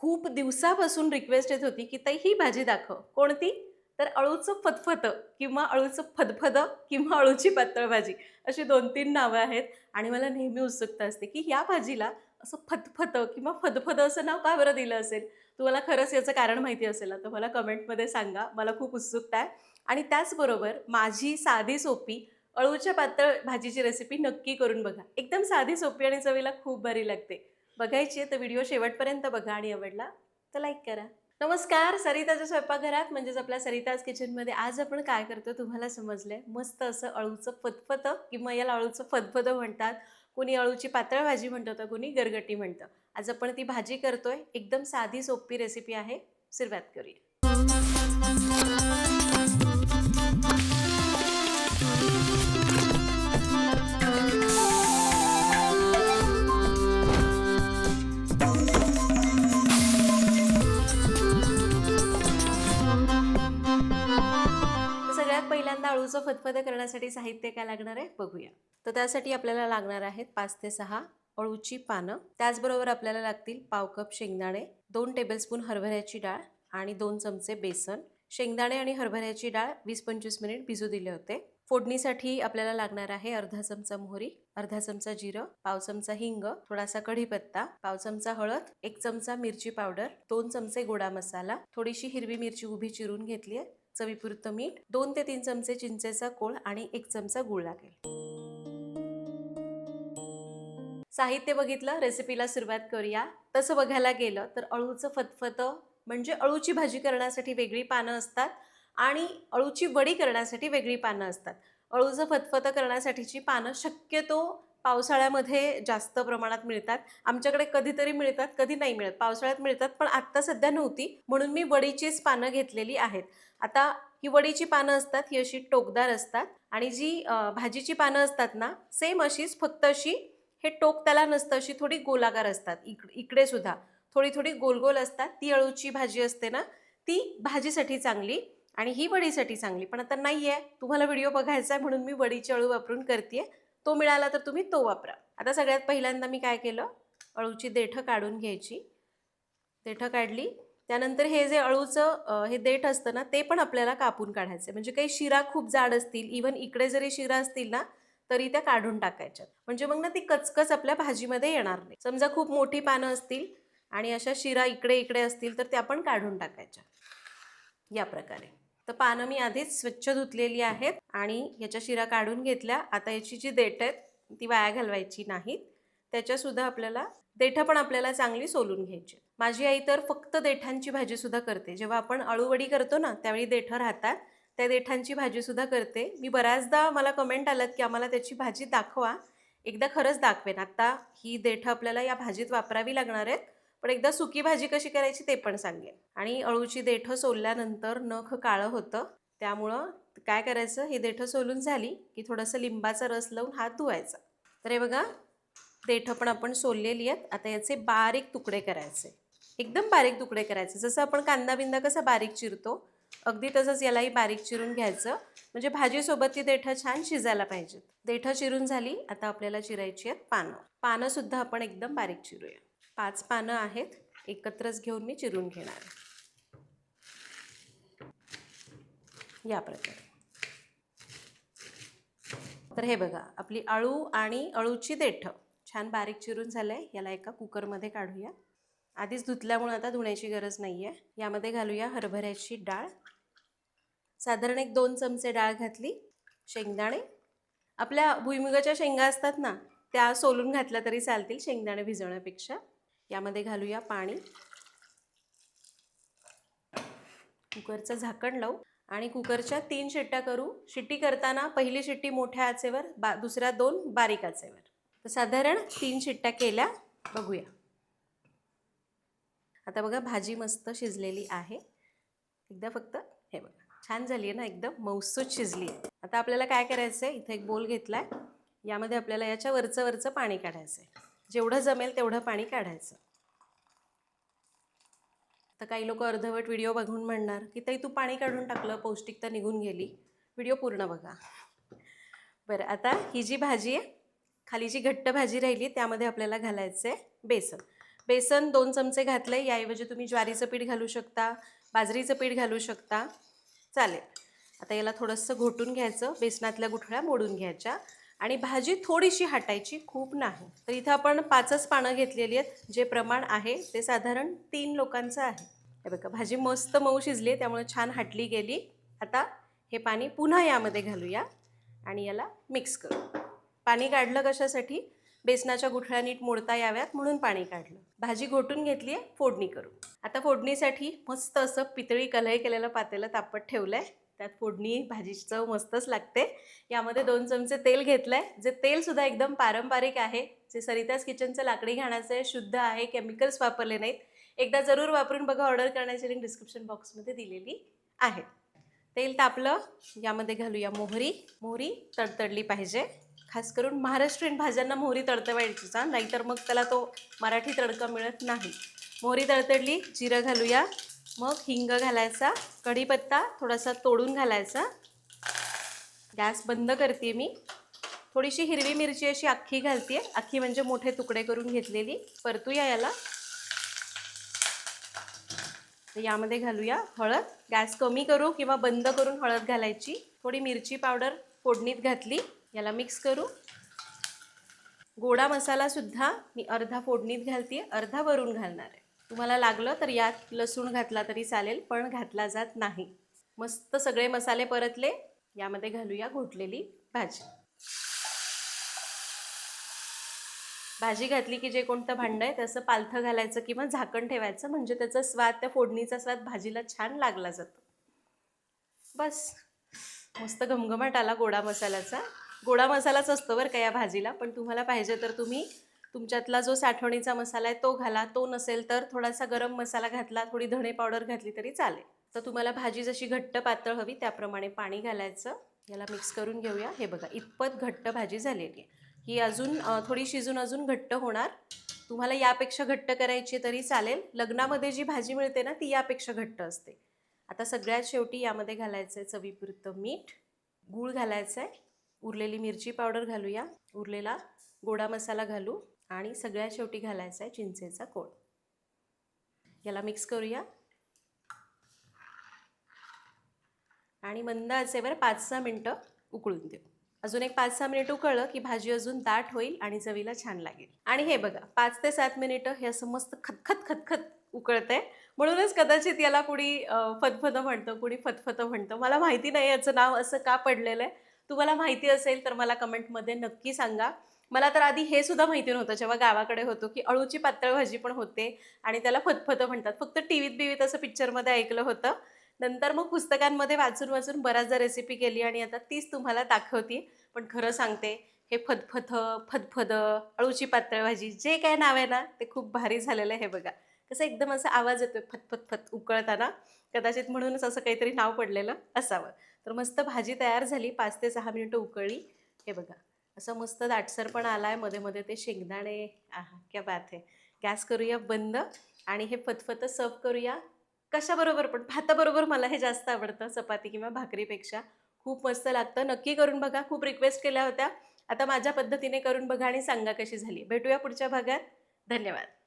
खूप दिवसापासून रिक्वेस्ट येत होती की ताई ही भाजी दाखव. कोणती? तर अळूचं फतफतं किंवा अळूचं फदफदं किंवा अळूची पातळ भाजी अशी दोन तीन नावं आहेत. आणि मला नेहमी उत्सुकता असते की या भाजीला असं फतफतं किंवा फदफदं असं नाव का बरं दिलं असेल? तुम्हाला खरंच याचं कारण माहिती असेल तर मला कमेंटमध्ये सांगा. मला खूप उत्सुकता आहे. आणि त्याचबरोबर माझी साधी सोपी अळूच्या पातळ भाजीची रेसिपी नक्की करून बघा. एकदम साधी सोपी आणि चवीला खूप भारी लागते. बघायची आहे तर व्हिडिओ शेवटपर्यंत बघा आणि आवडला तर लाईक करा. नमस्कार सरिताच्या स्वयंपाकघरात म्हणजेच आपल्या सरिताज किचनमध्ये आज आपण काय करतो तुम्हाला समजलंय. मस्त असं अळूचं फतफतं किंवा याला अळूचं फतफतं म्हणतात. कुणी अळूची पातळ भाजी म्हणतं तर कुणी गरगटी म्हणतं. आज आपण ती भाजी करतोय. एकदम साधी सोपी रेसिपी आहे. सुरुवात करूया. पहिल्यांदा अळूचं फतफतं करण्यासाठी साहित्य काय लागणार आहे? बघूया. तर त्यासाठी आपल्याला लागणार आहेत पाच ते सहा अळूची पानं. त्याचबरोबर आपल्याला लागतील पाव कप शेंगदाणे दोन टेबलस्पून हरभऱ्याची डाळ आणि दोन चमचे बेसन. शेंगदाणे आणि हरभऱ्याची डाळ वीस पंचवीस मिनिट भिजू दिले होते. फोडणीसाठी आपल्याला लागणार आहे अर्धा चमचा मोहरी अर्धा चमचा जिरं पाव चमचा हिंग थोडासा कढीपत्ता पाव चमचा हळद एक चमचा मिरची पावडर दोन चमचे गोडा मसाला. थोडीशी हिरवी मिरची उभी चिरून घेतली आहे. चवीपुरतं मीठ दोन ते तीन चमचे चिंचेचा कोळ आणि एक चमचा गूळ लागेल. साहित्य बघितलं? रेसिपीला सुरुवात करूया. तसं बघायला गेलं तर अळूचं फतफतं म्हणजे अळूची भाजी करण्यासाठी वेगळी पानं असतात आणि अळूची वडी करण्यासाठी वेगळी पानं असतात. अळूचं फतफतं करण्यासाठीची पानं शक्यतो पावसाळ्यामध्ये जास्त प्रमाणात मिळतात. आमच्याकडे कधीतरी मिळतात कधी नाही मिळत. पावसाळ्यात मिळतात पण आत्ता सध्या नव्हती. म्हणून मी वडीचीच पानं घेतलेली आहेत. आता ही वडीची पानं असतात ही अशी टोकदार असतात आणि जी भाजीची पानं असतात ना सेम अशीच फक्त अशी हे टोक त्याला नसतं अशी थोडी गोलाकार असतात. इक इकडे सुद्धा थोडी थोडी गोल गोल असतात. ती अळूची भाजी असते ना ती भाजीसाठी चांगली आणि ही वडीसाठी चांगली. पण आता नाही आहे तुम्हाला व्हिडिओ बघायचा आहे म्हणून मी वडीची अळू वापरून करते तो मिळाला तर तुम्ही तो वापरा. आता सगळ्यात पहिल्यांदा मी काय केलं? अळूची देठं काढून घ्यायची. देठं काढली. त्यानंतर हे जे अळूचं हे देठ असतं ना ते पण आपल्याला कापून काढायचं म्हणजे काही शिरा खूप जाड असतील इवन इकडे जरी शिरा असतील ना तरी त्या काढून टाकायच्यात म्हणजे मग ना ती कचकच आपल्या भाजीमध्ये येणार नाही. समजा खूप मोठी पानं असतील आणि अशा शिरा इकडे इकडे असतील तर त्या पण काढून टाकायच्या. या प्रकारे. तर पानं मी आधीच स्वच्छ धुतलेली आहेत आणि याच्या शिरा काढून घेतल्या. आता याची जी देठ आहेत ती वाया घालवायची नाहीत. त्याच्यासुद्धा आपल्याला देठं पण आपल्याला चांगली सोलून घ्यायची माझी आई तर फक्त देठांची भाजीसुद्धा करते. जेव्हा आपण अळूवडी करतो ना त्यावेळी देठं राहतात. त्या देठांची भाजीसुद्धा करते. मी बऱ्याचदा मला कमेंट आलं की आम्हाला त्याची भाजी दाखवा. एकदा खरंच दाखवेन. आत्ता ही देठं आपल्याला या भाजीत वापरावी लागणार आहेत. पण एकदा सुकी भाजी कशी करायची ते पण सांगेन. आणि अळूची देठं सोलल्यानंतर नख काळं होतं त्यामुळं काय करायचं हे देठं सोलून झाली की थोडंसं लिंबाचा रस लावून हात धुवायचा. तर हे बघा देठं पण आपण सोललेली आहेत. आता याचे बारीक तुकडे करायचे. एकदम बारीक तुकडे करायचे. जसं आपण कांदा बिंदा कसा बारीक चिरतो अगदी तसंच यालाही बारीक चिरून घ्यायचं. म्हणजे भाजीसोबत ती देठं छान शिजायला पाहिजेत. देठं चिरून झाली आता आपल्याला चिरायची आहेत पानं. पानंसुद्धा आपण एकदम बारीक चिरूया. पाच पानं आहेत. एकत्रच घेऊन मी चिरून घेणार. या प्रकारे. तर हे बघा आपली अळू आणि अळूची देठं. छान बारीक चिरून झालं आहे याला एका कुकरमध्ये काढूया. आधीच धुतल्यामुळे आता धुण्याची गरज नाही आहे यामध्ये घालूया हरभऱ्याची डाळ. साधारण एक दोन चमचे डाळ घातली. शेंगदाणे. आपल्या भुईमुगाच्या शेंगा असतात ना त्या सोलून घातल्या तरी चालतील शेंगदाणे भिजवण्यापेक्षा. यामध्ये घालूया पाणी. कुकरचं झाकण लावू आणि कुकरच्या तीन शिट्ट्या करू. शिट्टी करताना पहिली शिट्टी मोठ्या आचेवर बा दुसऱ्या दोन बारीक आचेवर. तर साधारण तीन शिट्ट्या केल्या बघूया. आता बघा भाजी मस्त शिजलेली आहे. एकदा फक्त हे बघा छान झाली आहे ना एकदम? मौसूद शिजली आहे आता आपल्याला काय करायचं आहे इथे एक बोल घेतला आहे यामध्ये आपल्याला याच्या वरचं वरचं पाणी काढायचं आहे जेवढं जमेल तेवढं पाणी काढायचं. तर काही लोक अर्धवट व्हिडिओ बघून म्हणणार की ताई तू पाणी काढून टाकलं पौष्टिकता निघून गेली. व्हिडिओ पूर्ण बघा. बरं आता ही जी भाजी आहे खाली जी घट्ट भाजी राहिली त्यामध्ये आपल्याला घालायचं आहे बेसन. बेसन दोन चमचे घातले याऐवजी तुम्ही ज्वारीचं पीठ घालू शकता बाजरीचं पीठ घालू शकता. चालेल. आता याला थोडंसं घोटून घ्यायचं बेसनातल्या गुठळ्या मोडून घ्यायच्या. आणि भाजी थोडीशी हाटायची खूप नाही. तर इथं आपण पाचच पानं घेतलेली आहेत जे प्रमाण आहे ते साधारण तीन लोकांचं आहे. हे बघा भाजी मस्त मऊ शिजली त्यामुळे छान हाटली गेली. आता हे पाणी पुन्हा यामध्ये घालूया आणि याला मिक्स करू. पाणी काढलं कशासाठी? बेसनाच्या गुठळ्या नीट मोडता याव्यात म्हणून पाणी काढलं. भाजी घोटून घेतली आहे फोडणी करू. आता फोडणीसाठी मस्त असं पितळी कलई केलेलं पातेलं तापत ठेवलं आहे त्यात फोडणी भाजीची चव मस्तच लागते. यामध्ये दोन चमचे तेल घेतलं आहे जे तेलसुद्धा एकदम पारंपरिक आहे. जे सरिताज किचनचं लाकडी घाण्याचं आहे शुद्ध आहे केमिकल्स वापरले नाहीत. एकदा जरूर वापरून बघा ऑर्डर करण्याची लिंक डिस्क्रिप्शन बॉक्समध्ये दिलेली आहे. तेल तापलं यामध्ये घालूया मोहरी. मोहरी तडतडली पाहिजे. खास करून महाराष्ट्रीयन भाज्यांना मोहरी तडतवायचीच नाहीतर मग त्याला तो मराठी तडका मिळत नाही. मोहरी तडतडली जिरं घालूया. मग हिंग घालायचा कढीपत्ता थोडासा तोडून घालायचा. गॅस बंद करते मी. थोडीशी हिरवी मिरची अशी अख्खी घालते. अख्खी म्हणजे मोठे तुकडे करून घेतलेली. परतूया याला. यामध्ये घालूया हळद. गॅस कमी करू किंवा बंद करून हळद घालायची. थोडी मिरची पावडर फोडणीत घातली. याला मिक्स करू. गोडा मसाला सुद्धा मी अर्धा फोडणीत घालते. अर्धा वरून घालणार आहे. तुम्हाला लागलं तर यात लसूण घातला तरी चालेल पण घातला जात नाही. मस्त सगळे मसाले परतले यामध्ये घालूया घोटलेली भाजी. भाजी घातली की जे कोणतं भांडं आहे त्याचं पालथं घालायचं किंवा झाकण ठेवायचं म्हणजे त्याचा स्वाद त्या फोडणीचा स्वाद भाजीला छान लागला जातो. बस. मस्त घमघमाट आला गोडा मसाल्याचा. गोडा मसालाच असतो बरं का या भाजीला पण तुम्हाला पाहिजे तर तुम्ही तुमच्यातला जो साठवणीचा मसाला आहे तो घाला तो नसेल तर थोडासा गरम मसाला घातला थोडी धणे पावडर घातली तरी चालेल. तर तुम्हाला भाजी जशी घट्ट पातळ हवी त्याप्रमाणे पाणी घालायचं. याला मिक्स करून घेऊया. हे बघा इतपत घट्ट भाजी झालेली आहे. ही अजून थोडी शिजून अजून घट्ट होणार. तुम्हाला यापेक्षा घट्ट करायची तरी चालेल. लग्नामध्ये जी भाजी मिळते ना ती यापेक्षा घट्ट असते. आता सगळ्यात शेवटी यामध्ये घालायचं आहे चवीपुरतं मीठ. गूळ घालायचं आहे उरलेली मिरची पावडर घालूया. उरलेला गोडा मसाला घालू. आणि सगळ्यात शेवटी घालायचा आहे चिंचेचा कोळ याला मिक्स करूया. आणि मंद आचेवर पाच सहा मिनटं उकळून देऊ. अजून एक पाच सहा मिनिट उकळलं की भाजी अजून दाट होईल आणि चवीला छान लागेल. आणि हे बघा पाच ते सात मिनिटं हे असं मस्त खतखत खतखत उकळतंय. म्हणूनच कदाचित याला कुणी फतफतं म्हणतं कुणी फतफतं म्हणतं. मला माहिती नाही याचं नाव असं का पडलेलं आहे. तुम्हाला माहिती असेल तर मला कमेंटमध्ये नक्की सांगा. मला तर आधी हे सुद्धा माहिती नव्हतं जेव्हा गावाकडे होतो की अळूची पातळ भाजी पण होते आणि त्याला फतफतं म्हणतात. फक्त टी व्हीत बिवीत असं पिक्चरमध्ये ऐकलं होतं. नंतर मग पुस्तकांमध्ये वाचून वाचून बऱ्याचदा रेसिपी केली आणि आता तीच तुम्हाला दाखवते. पण खरं सांगते हे फदफथ फदफद अळूची पातळ भाजी जे काय नाव आहे ना ते खूप भारी झालेलं आहे हे बघा. कसं एकदम असा आवाज येतोय फतफत फत उकळताना. कदाचित म्हणूनच असं काहीतरी नाव पडलेलं असावं. तर मस्त भाजी तयार झाली पाच ते सहा मिनिटं उकळली हे बघा असं मस्त दाटसर पण आला आहे मध्ये मध्ये ते शेंगदाणे आहा क्या बात आहे गॅस करूया बंद आणि हे फतफतं सर्व करूया. कशाबरोबर पण भाताबरोबर मला हे जास्त आवडतं चपाती किंवा भाकरीपेक्षा. खूप मस्त लागतं. नक्की करून बघा खूप रिक्वेस्ट केल्या होत्या. आता माझ्या पद्धतीने करून बघा आणि सांगा कशी झाली. भेटूया पुढच्या भागात. धन्यवाद.